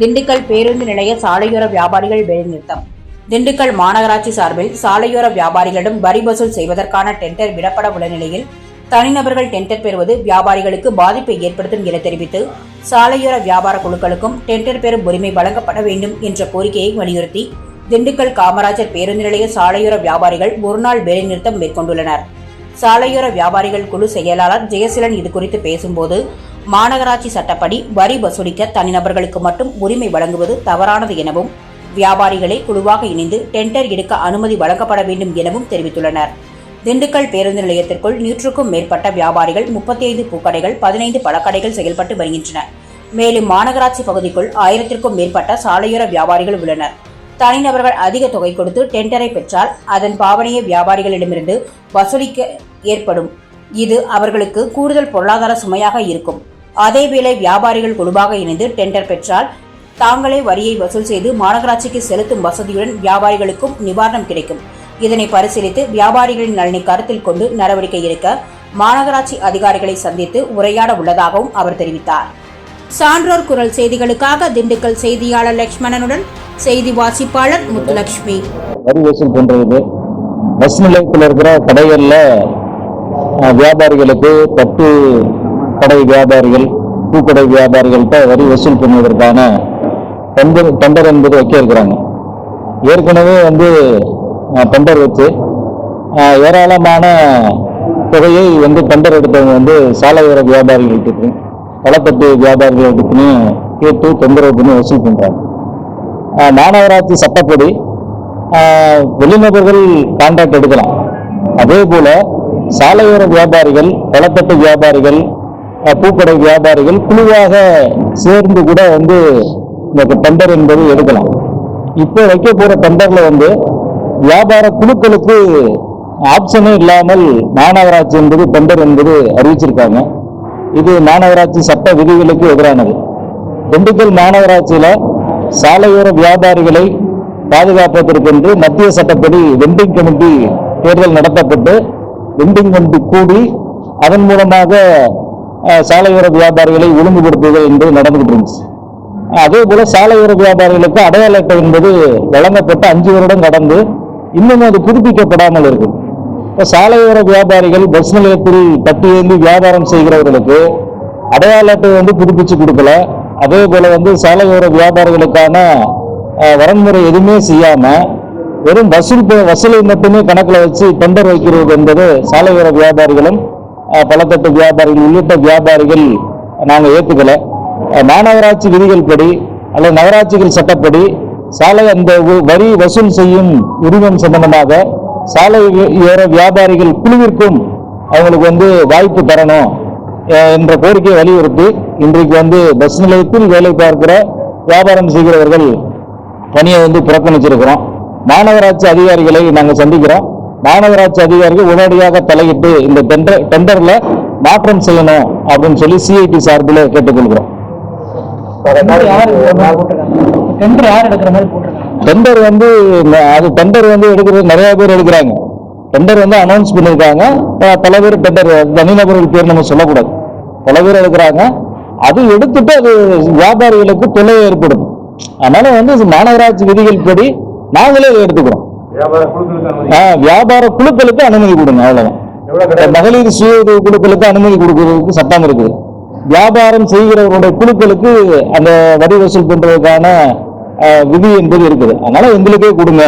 திண்டுக்கல் பேருந்து நிலைய சாலையோர வியாபாரிகள் வேலைநிறுத்தம் திண்டுக்கல் மாநகராட்சி சார்பில் சாலையோர வியாபாரிகளிடம் வரி வசூல் செய்வதற்கான டெண்டர் விடப்பட உள்ள நிலையில் தனிநபர்கள் டெண்டர் பெறுவது வியாபாரிகளுக்கு பாதிப்பை ஏற்படுத்தும் என தெரிவித்து சாலையோர வியாபார குழுக்களுக்கும் டெண்டர் பெறும் உரிமை வழங்கப்பட வேண்டும் என்ற கோரிக்கையை வலியுறுத்தி திண்டுக்கல் காமராஜர் பேருந்து நிலைய சாலையோர வியாபாரிகள் ஒருநாள் வேலைநிறுத்தம் மேற்கொண்டுள்ளனர். சாலையோர வியாபாரிகள் குழு செயலாளர் ஜெயசிலன் இதுகுறித்து பேசும்போது மாநகராட்சி சட்டப்படி வரி வசூலிக்க தனிநபர்களுக்கு மட்டும் உரிமை வழங்குவது தவறானது எனவும் வியாபாரிகளை குழுவாக இணைந்து டெண்டர் எடுக்க அனுமதி வழங்கப்பட வேண்டும் எனவும் தெரிவித்துள்ளனர். திண்டுக்கல் பேருந்து நிலையத்திற்குள் நூற்றுக்கும் மேற்பட்ட வியாபாரிகள் முப்பத்தி ஐந்து பூக்கடைகள் பதினைந்து பழக்கடைகள் செயல்பட்டு வருகின்றன. மேலும் மாநகராட்சி பகுதிக்குள் ஆயிரத்திற்கும் மேற்பட்ட சாலையோர வியாபாரிகள் உள்ளனர். தனிநபர்கள் அதிக தொகை கொடுத்து டெண்டரை பெற்றால் அதன் பாவனையை வியாபாரிகளிடமிருந்து வசூலிக்க ஏற்படும். இது அவர்களுக்கு கூடுதல் பொருளாதார சுமையாக இருக்கும். அதேவேளை வியாபாரிகள் குழுவாக இணைந்து டெண்டர் பெற்றால் தாங்களே வரியை வசூல் செய்து மாநகராட்சிக்கு செலுத்தும் வசதியுடன் வியாபாரிகளுக்கும் நிவாரணம் கிடைக்கும். இதனை பரிசீலித்து வியாபாரிகளின் நலனை கருத்தில் கொண்டு நடவடிக்கை எடுக்க மாநகராட்சி அதிகாரிகளை சந்தித்து உரையாட உள்ளதாகவும் அவர் தெரிவித்தார். சான்றோர் குரல் செய்திகளுக்காக திண்டுக்கல் செய்தியாளர் லட்சுமணனுடன் செய்தி வாசிப்பாளர் முத்துலட்சுமி. வரி வசூல் பண்றது. பஸ் நிலையத்தில் இருக்கிற கடைகளில் வியாபாரிகளுக்கு பத்து கடை வியாபாரிகள் பூக்கடை வியாபாரிகள்கிட்ட வரி வசூல் பண்ணுவதற்கான டெண்டர் டெண்டர் என்பது வைக்க இருக்கிறாங்க. ஏற்கனவே வந்து டெண்டர் வச்சு ஏராளமான தொகையை வந்து டெண்டர் எடுத்தவங்க வந்து சாலையோர வியாபாரிகள்கிட்ட பழப்பட்டு வியாபாரிகள்கிட்ட கேட்டு தொந்தரவு பண்ணி வசூல் பண்ணுறாங்க மாநகராட்சி சட்டப்படி வெளிநபர்கள் கான்ட்ராக்ட் எடுக்கலாம். அதே போல சாலையோர வியாபாரிகள் பழத்தட்டு வியாபாரிகள் பூக்கடை வியாபாரிகள் குழுவாக சேர்ந்து கூட வந்து இந்த டெண்டர் என்பது எடுக்கலாம். இப்போ வைக்க போகிற டெண்டரில் வந்து வியாபார குழுக்களுக்கு ஆப்ஷனே இல்லாமல் மாநகராட்சி என்பது டெண்டர் என்பது அறிவிச்சிருக்காங்க. இது மாநகராட்சி சட்ட விதிகளுக்கு எதிரானது. திண்டுக்கல் மாநகராட்சியில் சாலையோர வியாபாரிகளை பாதுகாப்பதற்கென்று மத்திய சட்டப்படி வெண்டிங் கமிட்டி தேர்தல் நடத்தப்பட்டு வெண்டிங் கமிட்டி கூடி அதன் மூலமாக சாலையோர வியாபாரிகளை ஒழுங்குபடுத்துதல் என்பது நடந்துகிட்டு இருந்துச்சு. அதே போல சாலையோர வியாபாரிகளுக்கு அடையாள அட்டை என்பது வழங்கப்பட்டு அஞ்சு வருடம் கடந்து இன்னும் அது புதுப்பிக்கப்படாமல் இருக்கு இப்போ சாலையோர வியாபாரிகள் பஸ் நிலையத்தில் பட்டியேந்தி வியாபாரம் செய்கிறவர்களுக்கு அடையாள அட்டை வந்து புதுப்பிச்சு கொடுக்கல. அதே போல வந்து சாலையோர வியாபாரிகளுக்கான வரன்முறை எதுவுமே செய்யாம வெறும் வசூல் வசூலை மட்டுமே கணக்கில் வச்சு டெண்டர் வைக்கிறது என்பது சாலையோர வியாபாரிகளும் பழத்தட்டு வியாபாரிகள் உள்ளிட்ட வியாபாரிகள் நாங்கள் ஏற்றுக்கல மாநகராட்சி விதிகள் படி அல்லது நகராட்சிகள் சட்டப்படி சாலை அந்த வரி வசூல் செய்யும் உரிமம் சம்பந்தமாக ஏற வியாபாரிகள் குழுவிற்கும் அவங்களுக்கு வந்து வாய்ப்பு தரணும் என்ற கோரிக்கையை வலியுறுத்தி இன்றைக்கு வந்து பஸ் நிலையத்தில் வேலை பார்க்கிற வியாபாரம் செய்கிறவர்கள் பணியை வந்து புறக்கணிச்சிருக்கிறோம். மாநகராட்சி அதிகாரிகளை நாங்கள் சந்திக்கிறோம். மாநகராட்சி அதிகாரிகள் உடனடியாக தலையிட்டு இந்த டெண்டர் டெண்டர்ல மாற்றம் செய்யணும் அப்படின்னு சொல்லி சிஐடி சார்பில் கேட்டுக்கொள்கிறோம். டெண்டர் வந்து அது டெண்டர் வந்து எடுக்கிறது நிறைய பேர் எடுக்கிறாங்க. டெண்டர் வந்து அனௌன்ஸ் பண்ணியிருக்காங்க. பல பேர் டெண்டர் தனிநபர்கள் பேர் நம்ம சொல்லக்கூடாது. பல பேர் எடுக்கிறாங்க. அது எடுத்துட்டு அது வியாபாரிகளுக்கு தொலை ஏற்படும் அதனால வந்து மாநகராட்சி விதிகள் படி நாங்களே எடுத்துக்கிறோம். வியாபார குழுக்களுக்கு அனுமதி. கொடுங்க அவ்வளவுதான். மகளிர் சுய உதவி குழுக்களுக்கு அனுமதி கொடுக்கறதுக்கு சட்டம் இருக்குது. வியாபாரம் செய்கிறவருடைய குழுக்களுக்கு அந்த வரி வசூல் பண்றதுக்கான ஆஹ், விதி என்பது இருக்குது. அதனால எங்களுக்கே கொடுங்க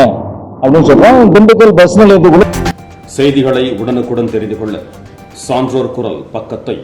அப்படின்னு சொல்றோம். திண்டுக்கல் பஸ் நிலையத்துக்குள்ள செய்திகளை உடனுக்குடன் தெரிந்து கொள்ள சான்றோர் குரல் பக்கத்தை